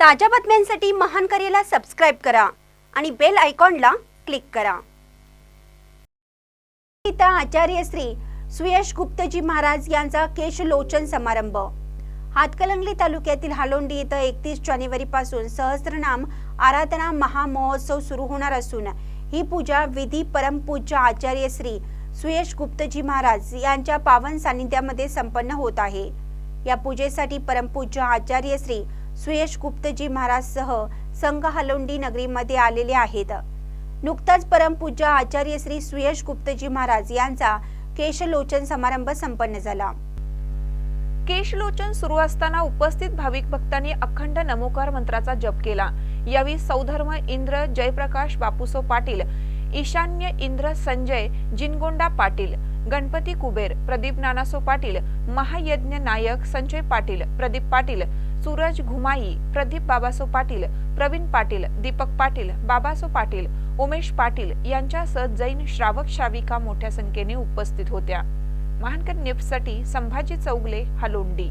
ताज्या बातम्यांसाठी महान करेला सबस्क्राईब करा आणि बेल आयकॉनला क्लिक करा. पिता आचार्य श्री सुयश गुप्तजी महाराज यांचा केशलोचन समारंभ. हातकलंगली तालुक्यातील हालोंडी इथं एकतीस जानेवारी पासून सहस्त्रनाम आराधना महामहोत्सव सुरू होणार असून ही पूजा विधी परमपूज्य आचार्य श्री सुयश गुप्तजी महाराज यांच्या पावन सानिध्यामध्ये संपन्न होत आहे. या पूजेसाठी परमपूज्य आचार्य श्री सुयश गुप्तजी महाराजसह संघ हलोंडी नगरीमध्ये आलेले आहेत. नुकताच परमपूज्य आचार्य श्री सुयश गुप्तजी महाराज यांचा केशलोचन समारंभ संपन्न झाला. केशलोचन सुरू असताना उपस्थित भाविक भक्तांनी अखंड नमोकार मंत्राचा जप केला. यावेळी सौधर्म इंद्र जयप्रकाश बापूसो पाटील ईशान्य इंद्र संजय जिनगोंडा पाटील गणपती कुबेर प्रदीप नानासो पाटील महायज्ञ नायक संजय पाटील प्रदीप पाटील सूरज घुमाई प्रदीप बाबासो पाटील प्रवीण पाटील दीपक पाटील बाबासो पाटील उमेश पाटील यांच्यासह जैन श्रावक श्राविका मोठ्या संख्येने उपस्थित होत्या. महानकर न्यूजसाठी संभाजी चौगले हलोंडी.